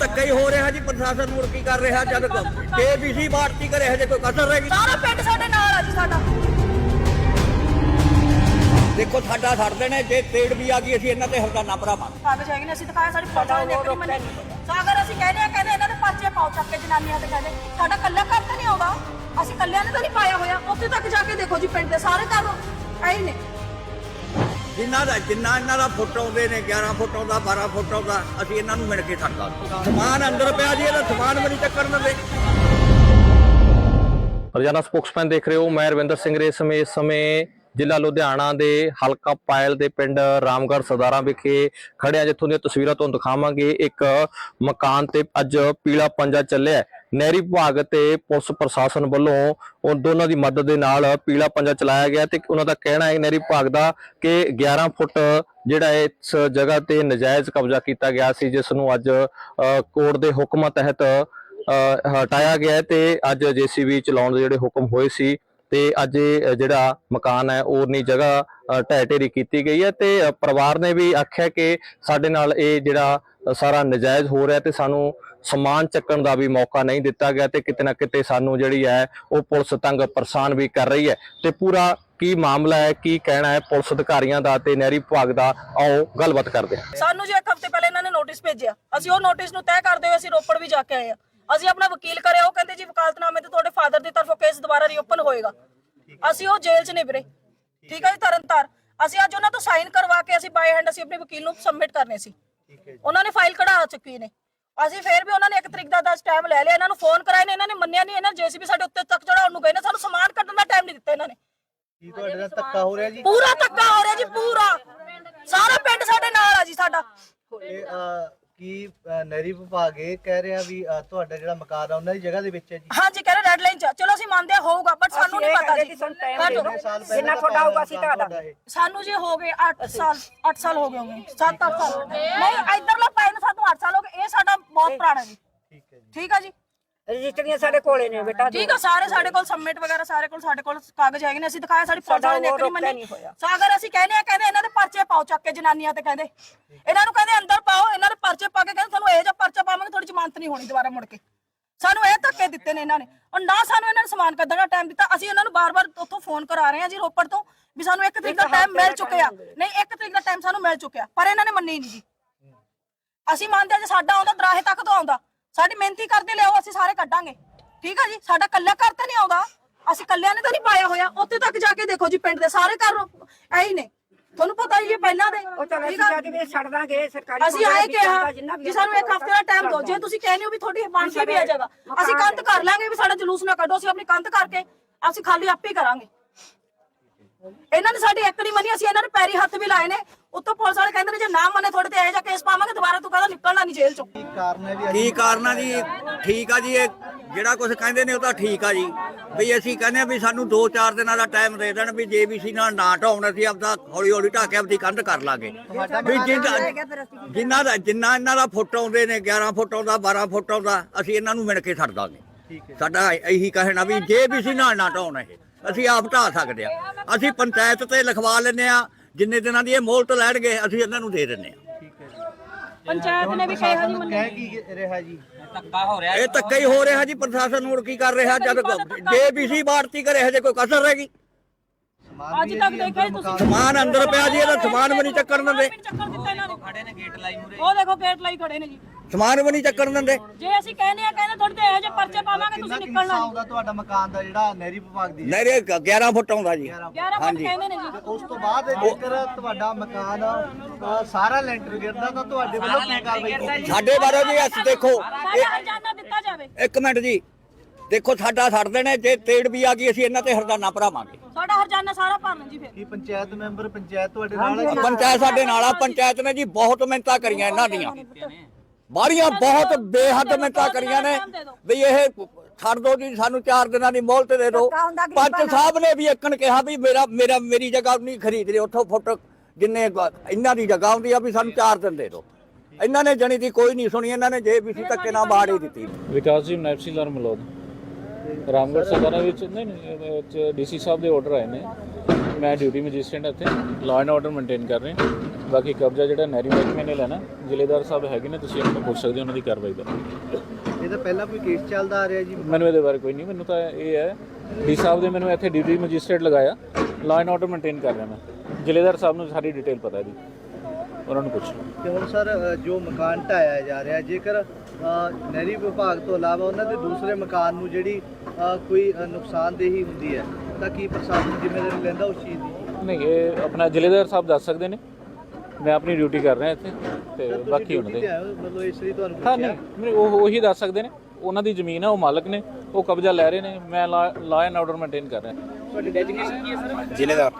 ਧੱਕਾ ਹੀ ਹੋ ਰਿਹਾ ਜੀ ਪ੍ਰਸ਼ਾਸਨ ਮੁੜ ਕੀ ਕਰ ਰਿਹਾ ਜਦ ਕੇਬੀਸੀ ਬਾੜਤੀ ਕਰੇ ਹਜੇ ਕੋਈ ਕਸਰ ਰਹਿ ਗਈ। ਸਾਰਾ ਪਿੰਡ ਸਾਡੇ ਨਾਲ ਆ ਜੀ ਸਾਡਾ। ਦੇਖੋ ਸਾਡਾ ਛੱਡਦੇ ਨੇ ਜੇ ਤੇੜ ਵੀ ਆ ਗਈ ਅਸੀਂ ਇਹਨਾਂ ਤੇ ਹਰਦਾਨਾ ਭਰਾਵਾਂਗੇ। ਕਾਗਜ਼ ਹੈਗੇ ਨੇ ਅਸੀਂ ਦਿਖਾਇਆ ਸਾਡੀ ਫੋਟੋ ਨੇ ਇੱਕ ਮੰਨੀ। ਸਾਗਰ ਅਸੀਂ ਕਹਿੰਦੇ ਆ ਕਹਿੰਦੇ ਇਹਨਾਂ ਦੇ ਪਰਚੇ ਪਾਓ ਚੱਕ ਕੇ ਜਨਾਨੀਆਂ ਤੇ ਕਹਿੰਦੇ। ਸਾਡਾ ਕੱਲਾ ਘਰ ਤਾਂ ਨਹੀਂ ਆਉਂਦਾ। ਅਸੀਂ ਕੱਲਿਆਂ ਨੇ ਤਾਂ ਨਹੀਂ ਪਾਇਆ ਹੋਇਆ। ਉੱਥੇ ਤੱਕ ਜਾ ਕੇ ਦੇਖੋ ਜੀ ਪਿੰਡ ਦੇ ਸਾਰੇ ਘਰ ਐ ਨੇ। ਜਿਨ੍ਹਾਂ ਦਾ ਜਿੰਨਾ ਇਹਨਾਂ ਦਾ ਫੁੱਟ ਆਉਂਦੇ ਨੇ 11 ਫੁੱਟ ਆਉਂਦਾ 12 ਫੁੱਟ ਆਉਂਦਾ, ਅਸੀਂ ਇਹਨਾਂ ਨੂੰ ਮਿਣ ਕੇ ਛੱਡਦਾ ਸਮਾਨ ਅੰਦਰ ਪਿਆ ਜੀ, ਇਹਦਾ ਸਮਾਨ ਵੀ ਨਹੀਂ ਚੱਕਣ ਦਿੰਦੇ। ਰੋਜ਼ਾਨਾ ਸਪੋਕਸਮੈਨ ਦੇਖ ਰਹੇ ਹੋ, ਮੈਂ ਰਵਿੰਦਰ ਸਿੰਘ ਰੇ, ਇਸ ਸਮੇਂ ਜ਼ਿਲ੍ਹਾ ਲੁਧਿਆਣਾ ਦੇ ਹਲਕਾ ਪਾਇਲ ਦੇ ਪਿੰਡ ਰਾਮਗੜ੍ਹ ਸਰਦਾਰਾਂ ਵਿਖੇ ਖੜਿਆ ਜਿੱਥੋਂ ਦੀਆਂ ਤਸਵੀਰਾਂ ਤੁਹਾਨੂੰ ਦਿਖਾਵਾਂਗੇ। ਇੱਕ ਮਕਾਨ ਤੇ ਅੱਜ ਪੀਲਾ ਪੰਜਾ ਚੱਲਿਆ ਨਹਿਰੀ ਵਿਭਾਗ ਤੇ ਪੁਲਿਸ ਪ੍ਰਸ਼ਾਸਨ ਵੱਲੋਂ ਉਹ ਦੋਨਾਂ ਦੀ ਮਦਦ ਦੇ ਨਾਲ ਪੀਲਾ ਪੰਜਾ ਚਲਾਇਆ ਗਿਆ ਤੇ ਉਹਨਾਂ ਦਾ ਕਹਿਣਾ ਹੈ ਨਹਿਰੀ ਵਿਭਾਗ ਦਾ ਕਿ 11 ਫੁੱਟ ਜਿਹੜਾ ਇਸ ਜਗ੍ਹਾ ਤੇ ਨਜਾਇਜ਼ ਕਬਜ਼ਾ ਕੀਤਾ ਗਿਆ ਸੀ, ਜਿਸ ਨੂੰ ਅੱਜ ਕੋਰਟ ਦੇ ਹੁਕਮਾਂ ਤਹਿਤ ਹਟਾਇਆ ਗਿਆ ਹੈ ਤੇ ਅੱਜ ਜੀਸੀਬੀ ਚਲਾਉਣ ਦੇ ਜਿਹੜੇ ਹੁਕਮ ਹੋਏ ਸੀ ਤੇ ਅੱਜ ਇਹ ਜਿਹੜਾ ਮਕਾਨ ਹੈ ਉਹਨੀ ਜਗ੍ਹਾ ਢਹਿ ਢੇਰੀ ਕੀਤੀ ਗਈ ਹੈ ਤੇ ਪਰਿਵਾਰ ਨੇ ਵੀ ਆਖਿਆ ਕਿ ਸਾਡੇ ਨਾਲ ਇਹ ਜਿਹੜਾ ਸਾਰਾ ਨਜਾਇਜ਼ ਹੋ ਰਿਹਾ ਤੇ ਸਾਨੂੰ ਸਮਾਨ ਚੱਕਣ ਦਾ ਵੀ ਮੌਕਾ ਨਹੀਂ ਦਿੱਤਾ ਗਿਆ ਤੇ ਕਿਤੇ ਨਾ ਕਿਤੇ ਸਾਨੂੰ ਜਿਹੜੀ ਹੈ ਉਹ ਪੁਲਿਸ ਤੰਗ ਪਰੇਸ਼ਾਨ ਵੀ ਕਰ ਰਹੀ ਹੈ। ਤੇ ਪੂਰਾ ਕੀ ਮਾਮਲਾ ਹੈ ਕੀ ਕਹਿਣਾ ਹੈ ਪੁਲਿਸ ਅਧਿਕਾਰੀਆਂ ਦਾ ਤੇ ਨਹਿਰੀ ਵਿਭਾਗ ਦਾ? ਆਓ ਗੱਲਬਾਤ ਕਰਦੇ ਹਾਂ। ਸਾਨੂੰ ਜੀ ਇੱਕ ਹਫ਼ਤੇ ਪਹਿਲੇ ਇਹਨਾਂ ਨੇ ਨੋਟਿਸ ਭੇਜਿਆ ਅਸੀਂ ਉਹ ਨੋਟਿਸ ਨੂੰ ਤੈਅ ਕਰਦੇ ਹੋਏ ਅਸੀਂ ਰੋਪੜ ਵੀ ਜਾ ਕੇ ਆਏ ਆ ਅਸੀਂ ਆਪਣਾ ਵਕੀਲ ਕਰਿਆ ਉਹ ਕਹਿੰਦੇ ਜੀ ਵਕਾਲਤਨਾਮੇ ਤੇ ਤੁਹਾਡੇ ਫਾਦਰ ਦੀ ਤਰਫੋਂ ਕੇਸ ਦੁਬਾਰਾ ਰੀਓਪਨ ਹੋਏਗਾ। ਅਸੀਂ ਉਹ ਜੇਲ੍ਹ 'ਚ ਨੇ ਵੀਰੇ ਠੀਕ ਹੈ ਜੀ ਤਰਨਤਾਰ। ਅਸੀਂ ਅੱਜ ਉਹਨਾਂ ਤੋਂ ਸਾਈਨ ਕਰਵਾ ਕੇ ਅਸੀਂ ਬਾਈ ਹੈਂਡ ਅਸੀਂ ਆਪਣੇ ਵਕੀਲ ਨੂੰ ਸਬਮਿਟ ਕਰਨੇ ਸੀ। ਉਹਨਾਂ ਨੇ ਫਾਈਲ ਕਢਾ ਚੁੱਕੀ ਨੇ। ਅਸੀਂ ਫੇਰ ਵੀ ਉਹਨਾਂ ਨੇ ਇੱਕ ਤਰੀਕ ਦਾ 10 ਟਾਈਮ ਲੈ ਲਿਆ ਇਹਨਾਂ ਨੂੰ ਫੋਨ ਕਰਾਇਆ ਨੇ ਇਹਨਾਂ ਨੇ ਮੰਨਿਆ ਨਹੀਂ ਇਹਨਾਂ ਜੇਸੀਬੀ ਸਾਡੇ ਉੱਤੇ ਤੱਕ ਚੜਾਉਣ ਨੂੰ ਗਏ ਨੇ ਸਾਨੂੰ ਸਮਾਨ ਕੱਢਣ ਦਾ ਟਾਈਮ ਨਹੀਂ ਦਿੱਤਾ ਇਹਨਾਂ ਨੇ। ਕੀ ਤੁਹਾਡੇ ਨਾਲ ਧੱਕਾ ਹੋ ਰਿਹਾ ਜੀ? ਪੂਰਾ ਧੱਕਾ ਹੋ ਰਿਹਾ ਜੀ ਪੂਰਾ। ਸਾਰਾ ਪਿੰਡ ਸਾਡੇ ਨਾਲ ਆ ਜੀ ਸਾਡਾ। ਇਹ ਅਹ, ਕੀ ਨਹਿਰੀ ਵਿਭਾਗ ਇਹ ਕਹਿ ਰਿਹਾ ਵੀ ਤੁਹਾਡਾ ਜਿਹੜਾ ਮਕਾਨ ਆ ਉਹਨਾਂ ਦੀ ਜਗ੍ਹਾ ਦੇ ਵਿੱਚ ਹੈ ਜੀ? ਹਾਂਜੀ ਕਹਿੰਦੇ ਰੈੱਡ ਲਾਈਨ ਚ ਚਲੋ ਅਸੀਂ ਮੰਨਦੇ ਹਾਂ ਹੋਊਗਾ ਬਟ ਸਾਨੂੰ ਨਹੀਂ ਪਤਾ ਜੀ। ਜਿੰਨਾ ਤੁਹਾਡਾ ਹੋਊਗਾ ਅਸੀਂ ਤੁਹਾਡਾ? ਸਾਨੂੰ ਜੀ ਹੋ ਗਏ 8 ਸਾਲ 8 ਸਾਲ ਹੋ ਗਏ ਹੋਣਗੇ। 7-8 ਸਾਲ। ਨਹੀਂ ਇਧਰਲਾ ਸਾਨੂੰ 8 ਸਾਲ ਹੋ ਗਏ ਇਹ ਸਾਡਾ ਬਹੁਤ ਪੁਰਾਣਾ ਜੀ। ਠੀਕ ਹੈ ਜੀ। ਠੀਕ ਆ ਜੀ? ਰਜਿਸਟਰੀਆਂ ਸਾਡੇ ਕੋਲੇ ਨੇ ਬੇਟਾ। ਠੀਕ ਆ ਸਾਰੇ ਸਾਡੇ ਕੋਲ ਸਬਮਿਟ ਵਗੈਰਾ ਸਾਰੇ ਕੋਲ ਸਾਡੇ ਕੋਲ ਕਾਗਜ਼ ਹੈਗੇ ਨੇ। ਅਸੀਂ ਦਿਖਾਇਆ ਸਾਡੀ ਫੋਟੋ ਸਾਡਾ ਨੇ ਇੱਕ ਉਹ ਨਹੀਂ ਮੰਨੀ। ਸਾਗਰ ਅਸੀਂ ਕਹਿੰਦੇ ਆ ਕਹਿੰਦੇ ਇਹਨਾਂ ਦੇ ਪਰਚੇ ਪਾਓ ਚੱਕ ਕੇ ਜਨਾਨੀਆਂ ਤੇ ਕਹਿੰਦੇ। ਇਹਨਾਂ ਨੂੰ ਕਹਿੰਦੇ ਅੰਦਰ ਪਾਓ ਇਹਨਾਂ ਦੇ ਪਰਚੇ ਪਾ ਕੇ ਕਹਿੰਦੇ ਤੁਹਾਨੂੰ ਇਹ ਜਿਹਾ ਪਰਚਾ ਪਾਵਾਂਗੇ ਤੁਹਾਡੀ ਜ਼ਮਾਨਤ ਨਹੀਂ ਹੋਣੀ ਦੁਬਾਰਾ ਮੁੜ ਕੇ। ਸਾਨੂੰ ਇਹ ਧੱਕੇ ਦਿੱਤੇ ਨੇ ਇਹਨਾਂ ਨੇ। ਔਰ ਨਾ ਸਾਨੂੰ ਇਹਨਾਂ ਨੇ ਸਮਾਨ ਕੱਢਣ ਦਾ ਟਾਈਮ ਦਿੱਤਾ। ਅਸੀਂ ਇਹਨਾਂ ਨੂੰ ਬਾਰ-ਬਾਰ ਉੱਥੋਂ ਫੋਨ ਕਰਾ ਰਹੇ ਹਾਂ ਜੀ ਰੋਪੜ ਤੋਂ ਵੀ ਸਾਨੂੰ ਇੱਕ ਤਰੀਕ ਦਾ ਟਾਈਮ ਮਿਲ ਚੁੱਕਿਆ। ਨਹੀਂ ਇੱਕ ਤਰੀਕ ਦਾ ਟਾਈਮ ਸਾਨੂੰ ਮਿਲ ਚੁੱਕਿਆ ਪਰ ਇਹਨਾਂ ਨੇ ਮੰਨੀ ਨਹੀਂ ਜੀ। ਅਸੀਂ ਮੰਨਦੇ ਜੇ ਸਾਡਾ ਆਉਂਦਾ ਦਰਾਹੇ ਤੱਕ ਤੋਂ ਆਉਂਦਾ। ਸਾਡੀ ਮਿਹਨਤੀ ਕਰਦੇ ਲਿਆਓ ਅਸੀਂ ਸਾਰੇ ਕੱਢਾਂਗੇ। ਠੀਕ ਆ ਜੀ? ਸਾਡਾ ਕੱਲਾ ਘਰ ਤਾਂ ਨਹੀਂ ਆਉਂਦਾ। ਅਸੀਂ ਕੱਲਿਆਂ ਨੇ ਤਾਂ ਨਹੀਂ ਪਾਇਆ ਹੋਇਆ। ਉੱਥੇ ਤੱਕ ਜਾ ਕੇ ਦੇਖੋ ਜੀ ਪਿੰਡ ਦੇ ਸਾਰੇ ਘਰ ਐ ਹੀ ਨੇ। ਤੁਹਾਨੂੰ ਪਤਾ ਹੀ ਹੈ ਪਹਿਲਾਂ ਦੇ। ਉਹ ਚਲ ਅਸੀਂ? ਜਾ ਕੇ ਵੀ ਛੱਡ ਦਾਂਗੇ ਸਰਕਾਰੀ ਅਸੀਂ ਆਏ ਕਿਹਾ ਕਿ ਸਾਨੂੰ ਇੱਕ ਹਫ਼ਤੇ ਦਾ ਟਾਈਮ ਦਿਓ। ਜੇ ਤੁਸੀਂ ਕਹਿੰਦੇ ਹੋ ਵੀ ਤੁਹਾਡੀ ਬਣਦੀ ਵੀ ਆ ਜਗ੍ਹਾ ਅਸੀਂ ਕੰਧ ਕਰ ਲਾਂਗੇ ਵੀ ਸਾਡਾ ਜਲੂਸ ਨਾ ਕੱਢੋ ਅਸੀਂ ਆਪਣੀ ਕੰਧ ਕਰਕੇ ਅਸੀਂ ਖਾਲੀ ਆਪੇ ਕਰਾਂਗੇ। ਇਹਨਾਂ ਨੇ ਸਾਡੀ ਇੱਕ ਨਹੀਂ ਮੰਨੀ ਅਸੀਂ ਇਹਨਾਂ ਨੇ ਪੈਰੀ ਹੱਥ ਵੀ ਲਾਏ ਨੇ। ਉੱਤੋਂ ਪੁਲਿਸ ਵਾਲੇ ਕਹਿੰਦੇ ਨੇ ਜੇ ਨਾ ਮੰਨੇ ਤੁਹਾਡੇ ਤੇ ਇਹ ਜਿਹਾ ਕੇਸ ਪਾਵਾਂਗੇ ਤੂੰ ਕਹਿੰਦਾ ਨਿਕਲਣਾ ਨਹੀਂ ਜੇਲ੍ਹ ਚੋਂ। ਕੀ ਕਾਰਨ ਹੈ ਵੀ ਕੀ ਕਾਰਨ ਆ ਜੀ? ਠੀਕ ਆ ਜੀ ਇਹ ਜਿਹੜਾ ਕੁਝ ਕਹਿੰਦੇ ਨੇ ਉਹ ਤਾਂ ਠੀਕ ਆ ਜੀ। ਵੀ ਅਸੀਂ ਕਹਿੰਦੇ ਆ ਵੀ ਸਾਨੂੰ 2-4 ਦਿਨਾਂ ਦਾ ਟਾਈਮ ਦੇ ਦੇਣ ਵੀ ਜੇਬੀਸੀ ਨਾਲ ਨਾ ਢਾਉਣ ਅਸੀਂ ਆਪਦਾ ਹੌਲੀ ਹੌਲੀ ਢਾ ਕੇ ਆਪਦੀ ਕੰਧ ਕਰ ਲਾਂਗੇ। ਵੀ ਜਿੰਨਾ ਜਿਨ੍ਹਾਂ ਦਾ ਜਿੰਨਾ ਇਹਨਾਂ ਦਾ ਫੁੱਟ ਆਉਂਦੇ ਨੇ 11 ਫੁੱਟ ਆਉਂਦਾ 12 ਫੁੱਟ ਆਉਂਦਾ ਅਸੀਂ ਇਹਨਾਂ ਨੂੰ ਮਿਣ ਕੇ ਛੱਡ ਦਾਂਗੇ। ਠੀਕ ਹੈ। ਸਾਡਾ ਇਹੀ ਕਹਿਣਾ ਵੀ ਜੇਬੀਸੀ ਨਾਲ ਨਾ ਢਾਉਣ ਇਹ। ਅਸੀਂ ਆਪ ਢਾ ਸਕਦੇ ਆ। ਅਸੀਂ ਪੰਚਾਇਤ ਤੇ ਲਿਖਵਾ ਲੈਨੇ ਆ ਜਿੰਨੇ ਦਿਨਾਂ ਦੀ ਇਹ ਮੋਹਲਤ ਲੈਣਗੇ ਅਸੀਂ ਇਹਨਾਂ ਨੂੰ ਦੇ ਦਿੰਨੇ ਆ। ਜੀ ਪੰਚਾਇਤ ਨੇ ਵੀ ਕਿਹਾ ਜੀ ਕਹਿ ਕੀ ਰਿਹਾ ਜੀ? ਇਹ ਧੱਕਾ ਹੀ ਹੋ ਰਿਹਾ ਜੀ ਪ੍ਰਸ਼ਾਸਨ ਮੁੜ ਕੀ ਕਰ ਰਿਹਾ ਜਦ ਜੇਬੀਸੀ ਬਾੜਤੀ ਕਰੇ ਹਜੇ ਕੋਈ ਕਸਰ ਰਹਿ ਗਈ। ਸਮਾਨ ਅੱਜ ਤੱਕ ਹੈ ਜੀ, ਦੇਖਿਆ ਜੀ ਤੁਸੀਂ। ਸਮਾਨ ਅੰਦਰ ਪਿਆ ਜੀ ਇਹਦਾ ਸਮਾਨ ਵੀ ਨਹੀਂ ਚੱਕਣ ਦਿੰਦੇ। ਚੱਕਰ ਦਿੱਤਾ ਇਹਨਾਂ ਨੇ ਖੜੇ ਨੇ ਗੇਟ ਲਾਈ ਮੂਰੇ ਉਹ ਦੇਖੋ ਗੇਟ ਲਾਈ ਖੜੇ ਨੇ ਜੀ। ਸਮਾਨ ਵੀ ਨਹੀਂ ਚੱਕਣ ਦਿੰਦੇ। ਜੇ ਅਸੀਂ ਕਹਿੰਦੇ ਆ ਕਹਿੰਦੇ ਤੁਹਾਡੇ ਤੇ ਇਹੋ ਜਿਹੇ ਪਰਚੇ ਪਾਵਾਂਗੇ ਤੁਸੀਂ ਨਿਕਲਣਾ ਨਹੀਂ। ਆਉਂਦਾ ਤੁਹਾਡਾ ਮਕਾਨ ਦਾ ਜਿਹੜਾ ਨਹਿਰੀ ਵਿਭਾਗ ਦੀ ਨਹੀਂ ਰੇ 11 ਫੁੱਟ ਆਉਂਦਾ ਜੀ। 11 ਫੁੱਟ ਕਹਿੰਦੇ ਨੇ ਜੀ। ਉਸ ਤੋਂ ਬਾਅਦ ਜੇਕਰ ਤੁਹਾਡਾ ਮਕਾਨ ਸਾਰਾ ਲੈਂਟਰ ਗਿਰਦਾ ਤਾਂ ਤੁਹਾਡੇ ਵੱਲੋਂ ਕੀ ਕਾਰਵਾਈ ਕੀਤੀ ਸਾਡੇ ਬਾਰੇ ਵੀ ਅਸੀਂ ਦੇਖੋ ਸਾਡਾ ਹਰਜਾਨਾ ਦਿੱਤਾ ਜਾਵੇ। ਇਹ- ਇੱਕ ਮਿੰਟ ਜੀ। ਦੇਖੋ ਸਾਡਾ ਛੱਡਦੇ ਨੇ ਜੇ ਤੇੜ ਵੀ ਆ ਗਈ ਅਸੀਂ ਇਹਨਾਂ ਤੇ ਹਰਦਾਨਾ ਭਰਾਵਾਂਗੇ। ਸਾਡਾ ਹਰਜਾਨਾ ਸਾਰਾ ਭਰਨ ਜੀ ਫਿਰ। ਕੀ ਪੰਚਾਇਤ ਮੈਂਬਰ ਪੰਚਾਇਤ ਤੁਹਾਡੇ ਨਾਲ ਹੈ? ਪੰਚਾਇਤ ਸਾਡੇ ਨਾਲ ਆ ਪੰਚਾਇਤ ਨੇ ਜੀ ਬਹੁਤ ਮਿਹਨਤਾਂ ਕਰੀਆਂ ਇਹਨਾਂ ਦੀਆਂ। ਬਾੜੀਆਂ ਬਹੁਤ ਬੇਹੱਦ ਮਿਹਨਤਾਂ ਕਰੀਆਂ ਨੇ ਵੀ ਇਹ ਛੱਡ ਦੋ ਜੀ ਸਾਨੂੰ 4 ਦਿਨਾਂ ਦੀ ਮੋਹਲਤ ਦੇ ਦਿਓ। ਪੰਚ ਸਾਹਿਬ ਨੇ ਵੀ ਇੱਕਣ ਕਿਹਾ ਵੀ ਮੇਰਾ ਮੇਰਾ ਮੇਰੀ ਜਗ੍ਹਾ ਨਹੀਂ ਖਰੀਦ ਰਹੀ ਉੱਥੋਂ ਫੁੱਟ ਜਿੰਨੇ ਇਹਨਾਂ ਦੀ ਜਗ੍ਹਾ ਹੁੰਦੀ ਆ ਵੀ ਸਾਨੂੰ 4 ਦਿਨ ਦੇ ਦਿਓ। ਇਹਨਾਂ ਨੇ ਜਣੀ ਦੀ ਕੋਈ ਨਹੀਂ ਸੁਣੀ ਇਹਨਾਂ ਨੇ ਜੇ ਵੀ ਸੀ ਧੱਕੇ ਨਾਲ ਬਾੜ ਹੀ ਦਿੱਤੀ। ਵਿਕਾਸ ਜੀ ਨੈਪਸੀਲਰ ਮਲੋਦ। ਰਾਮਗੜ੍ਹ ਸਭਾ ਵਿੱਚ ਨਹੀਂ ਨਹੀਂ ਡੀਸੀ ਸਾਹਿਬ ਦੇ ਆਰਡਰ ਆਏ ਨੇ। ਮੈਂ ਡਿਊਟੀ ਮੈਜਿਸਟ੍ਰੇਟ ਇੱਥੇ ਲਾਅ ਐਂਡ ਆਰਡਰ ਮੇਨਟੇਨ ਕਰ ਰਹੇ। ਬਾਕੀ ਕਬਜ਼ਾ ਜਿਹੜਾ ਨਹਿਰੀ ਮਹਿਕਮੇ ਨੇ ਲੈਣਾ ਜ਼ਿਲ੍ਹੇਦਾਰ ਸਾਹਿਬ ਹੈਗੇ ਨੇ ਤੁਸੀਂ ਉਹਨਾਂ ਨੂੰ ਪੁੱਛ ਸਕਦੇ ਹੋ ਉਹਨਾਂ ਦੀ ਕਾਰਵਾਈ ਦਾ। ਇਹਦਾ ਪਹਿਲਾਂ ਕੋਈ ਕੇਸ ਚੱਲਦਾ ਆ ਰਿਹਾ ਜੀ? ਮੈਨੂੰ ਇਹਦੇ ਬਾਰੇ ਕੋਈ ਨਹੀਂ ਮੈਨੂੰ ਤਾਂ ਇਹ ਹੈ ਡੀ ਸਾਹਿਬ ਦੇ ਮੈਨੂੰ ਇੱਥੇ ਡਿਊਟੀ ਮੈਜਿਸਟ੍ਰੇਟ ਲਗਾਇਆ ਲਾਅ ਐਂਡ ਆਰਡਰ ਮੇਨਟੇਨ ਕਰ ਰਿਹਾ ਮੈਂ। ਜ਼ਿਲ੍ਹੇਦਾਰ ਸਾਹਿਬ ਨੂੰ ਸਾਰੀ ਡਿਟੇਲ ਪਤਾ ਇਹਦੀ ਉਹਨਾਂ ਨੂੰ ਪੁੱਛ ਤੇ ਹੁਣ ਸਰ ਜੋ ਮਕਾਨ ਢਾਇਆ ਜਾ ਰਿਹਾ ਜੇਕਰ ਨਹਿਰੀ ਵਿਭਾਗ ਤੋਂ ਇਲਾਵਾ ਉਹਨਾਂ ਦੇ ਦੂਸਰੇ ਮਕਾਨ ਨੂੰ ਜਿਹੜੀ ਕੋਈ ਨੁਕਸਾਨਦੇਹੀ ਹੁੰਦੀ ਹੈ ਤਾਂ ਕੀ ਪ੍ਰਸ਼ਾਸਨ ਜ਼ਿੰਮੇਵਾਰੀ ਲੈਂਦਾ ਉਸ ਚੀਜ਼ ਦੀ? ਨਹੀਂ ਇਹ ਆਪਣਾ ਜ਼ਿਲ੍ਹੇਦਾਰ ਸਾਹਿਬ ਦੱਸ ਸਕਦੇ ਨੇ। ਮੈਂ ਆਪਣੀ ਡਿਊਟੀ ਕਰ ਰਿਹਾ ਇੱਥੇ ਤੇ ਬਾਕੀ ਉਹਨਾਂ ਦੇ। ਮਤਲਬ ਇਸ ਲਈ ਤੁਹਾਨੂੰ ਹਾਂ ਪੁੱਛਿਆ। ਨਹੀਂ ਨਹੀਂ, ਉਹ ਉਹੀ ਦੱਸ ਸਕਦੇ ਨੇ। ਉਹਨਾਂ ਦੀ ਜ਼ਮੀਨ ਹੈ ਉਹ ਮਾਲਕ ਨੇ ਉਹ ਕਬਜ਼ਾ ਲੈ ਰਹੇ ਨੇ। ਮੈਂ ਲਾਅ ਐਂਡ ਆਰਡਰ ਮੇਨਟੇਨ ਕਰ ਰਿਹਾ। ਤੁਹਾਡੀ ਡੈਡੀਕੇਸ਼ਨ ਕੀ ਹੈ ਸਰ? ਜ਼ਿਲ੍ਹੇਦਾਰ।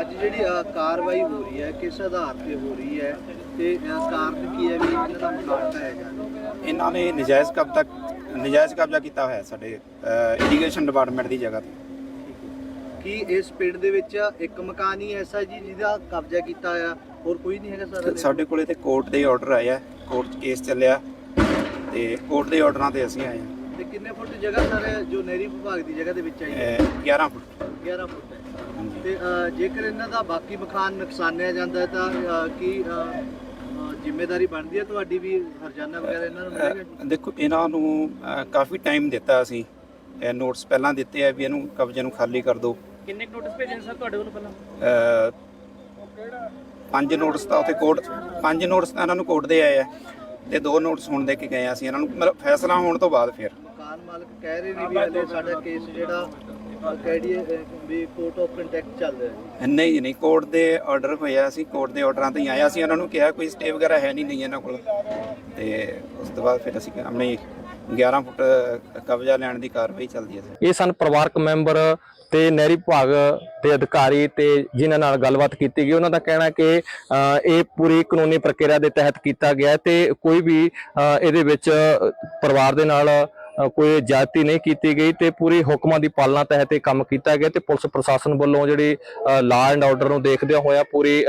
ਅੱਜ ਜਿਹੜੀ ਅ, ਕਾਰਵਾਈ ਹੋ ਰਹੀ ਹੈ ਕਿਸ ਆਧਾਰ ਤੇ ਹੋ ਰਹੀ ਹੈ ਤੇ ਅ, ਕਾਰਨ ਕੀ ਹੈ ਵੀ ਇਹਨਾਂ ਦਾ ਜਾ ਰਿਹਾ ਇਹਨਾਂ ਨੇ ਨਜਾਇਜ਼ ਕਬਜ਼ਾ ਨਜਾਇਜ਼ ਕਬਜ਼ਾ ਕੀਤਾ ਹੋਇਆ ਸਾਡੇ ਇਰੀਗੇਸ਼ਨ ਡਿਪਾਰਟਮੈਂਟ ਦੀ ਜਗ੍ਹਾ ਤੇ। ਕੀ ਇਸ ਪਿੰਡ ਦੇ ਵਿੱਚ ਇੱਕ ਮਕਾਨ ਹੀ ਐਸਾ ਜੀ ਜਿਹਦਾ ਕਬਜ਼ਾ ਕੀਤਾ ਆ ਹੋਰ ਕੋਈ ਨਹੀਂ ਹੈਗਾ ਸਰ ਸਾਡੇ ਕੋਲੇ ਤੇ ਕੋਰਟ ਦੇ ਆਰਡਰ ਆਏ ਆ। ਕੋਰਟ 'ਚ ਕੇਸ ਚੱਲਿਆ ਤੇ ਕੋਰਟ ਦੇ ਆਰਡਰਾਂ ਤੇ ਅਸੀਂ ਆਏ ਹਾਂ। ਤੇ ਕਿੰਨੇ ਫੁੱਟ ਜਗ੍ਹਾ ਸਰ ਜੋ ਨਹਿਰੀ ਵਿਭਾਗ ਦੀ ਜਗ੍ਹਾ ਦੇ ਵਿੱਚ ਆਈ ਹੈ? ਇਹ 11 ਫੁੱਟ। 11 ਫੁੱਟ ਹੈ। ਤੇ ਅ, ਜੇਕਰ ਇਹਨਾਂ ਦਾ ਬਾਕੀ ਮਕਾਨ ਨੁਕਸਾਨਿਆ ਜਾਂਦਾ ਹੈ ਤਾਂ ਅ, ਕੀ ਅ, ਅ, ਜ਼ਿੰਮੇਵਾਰੀ ਬਣਦੀ ਹੈ ਤੁਹਾਡੀ ਵੀ ਹਰਜਾਨਾ ਵਗੈਰਾ ਇਹਨਾਂ ਨੂੰ ਮਿਲੇਗਾ ਜੀ? ਅਹ ਦੇਖੋ ਇਹਨਾਂ ਨੂੰ ਅਹ, ਕਾਫੀ ਟਾਈਮ ਦਿੱਤਾ ਅਸੀਂ। ਇਹ ਨੋਟਸ ਪਹਿਲਾਂ ਦਿੱਤੇ ਆ ਵੀ ਇਹਨੂੰ ਕਬਜ਼ੇ ਨੂੰ ਖਾਲੀ ਕਰ ਦਿਓ। ਕਿੰਨੇ ਨੋਟਿਸ ਭੇਜੇ ਸਰ ਤੁਹਾਡੇ ਵੱਲੋਂ ਪਹਿਲਾਂ? ਅਹ, ਪੰਜ ਨੋਟਸ ਤਾਂ ਉੱਥੇ ਕੋਰਟ ਪੰਜ ਨੋਟਸ ਤਾਂ ਇਹਨਾਂ ਨੂੰ ਕੋਰਟ ਦੇ ਆਏ ਆ ਤੇ ਦੋ ਨੋਟਸ ਹੁਣ ਦੇ ਕੇ ਗਏ ਆ ਅਸੀਂ ਇਹਨਾਂ ਨੂੰ ਮਤਲਬ ਫੈਸਲਾ ਹੋਣ ਤੋਂ ਬਾਅਦ ਫਿਰ। ਮਕਾਨ ਮਾਲਕ ਕਹਿ ਰਹੇ ਨੇ ਵੀ ਹਲੇ ਸਾਡਾ ਕੇਸ ਜਿਹੜਾ ਅ, ਕਹਿ ਦਈਏ ਅ, ਵੀ ਕੋਰਟ ਆਫ ਕੰਟੈਕਟ ਚੱਲ ਰਿਹਾ ਜੀ ਨਹੀਂ ਜੀ, ਨਹੀਂ ਕੋਰਟ ਦੇ ਆਰਡਰ ਹੋਇਆ ਸੀ ਕੋਰਟ ਦੇ ਆਰਡਰਾਂ ਤੇ ਹੀ ਆਇਆ ਸੀ ਉਹਨਾਂ ਨੂੰ ਕਿਹਾ ਕੋਈ ਸਟੇ ਵਗੈਰਾ ਹੈ ਨਹੀਂ ਨਹੀਂ ਇਹਨਾਂ ਕੋਲ। ਤੇ ਉਸ ਤੋਂ ਬਾਅਦ ਫਿਰ ਅਸੀਂ ਆਪਣੀ 11 ਫੁੱਟ ਕਬਜ਼ਾ ਲੈਣ ਦੀ ਕਾਰਵਾਈ ਚੱਲਦੀ ਹੈ ਇਹ ਸਨ ਪਰਿਵਾਰਕ ਮੈਂਬਰ ਤੇ ਨਹਿਰੀ ਵਿਭਾਗ ਦੇ ਅਧਿਕਾਰੀ ਤੇ ਜਿਨ੍ਹਾਂ ਨਾਲ ਗੱਲਬਾਤ ਕੀਤੀ ਗਈ, ਉਹਨਾਂ ਦਾ ਕਹਿਣਾ ਕਿ ਇਹ ਪੂਰੀ ਕਾਨੂੰਨੀ ਪ੍ਰਕਿਰਿਆ ਦੇ ਤਹਿਤ ਕੀਤਾ ਗਿਆ ਹੈ ਤੇ ਕੋਈ ਵੀ ਇਹਦੇ ਵਿੱਚ ਪਰਿਵਾਰ ਦੇ ਨਾਲ ਕੋਈ ਜਾਤੀ ਨਹੀਂ ਕੀਤੀ ਗਈ ਤੇ ਪੂਰੀ ਹੁਕਮਾਂ ਦੀ ਪਾਲਣਾ ਤਹਿਤ ਇਹ ਕੰਮ ਕੀਤਾ ਗਿਆ ਤੇ ਪੁਲਿਸ ਪ੍ਰਸ਼ਾਸਨ ਵੱਲੋਂ ਜਿਹੜੀ ਲਾਅ ਐਂਡ ਆਰਡਰ ਨੂੰ ਦੇਖਦਿਆਂ ਹੋਇਆ ਪੂਰੀ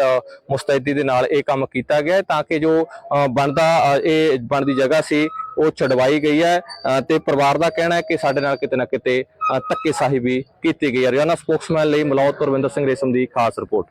ਮੁਸਤੈਦੀ ਦੇ ਨਾਲ ਇਹ ਕੰਮ ਕੀਤਾ ਗਿਆ ਤਾਂ ਕਿ ਜੋ ਬਣਦਾ ਇਹ ਬਣਦੀ ਜਗ੍ਹਾ ਸੀ ਉਹ ਛਡਵਾਈ ਗਈ ਹੈ ਅ, ਤੇ ਪਰਿਵਾਰ ਦਾ ਕਹਿਣਾ ਹੈ ਕਿ ਸਾਡੇ ਨਾਲ ਕਿਤੇ ਨਾ ਕਿਤੇ ਧੱਕੇਸ਼ਾਹੀ ਵੀ ਕੀਤੀ ਗਈ ਹੈ। ਰਿਆਨਾ ਸਪੋਕਸਮੈਨ ਲਈ ਮਲੌਤ ਪਰਵਿੰਦਰ ਸਿੰਘ ਰੇਸ਼ਮ ਦੀ ਖਾਸ ਰਿਪੋਰਟ।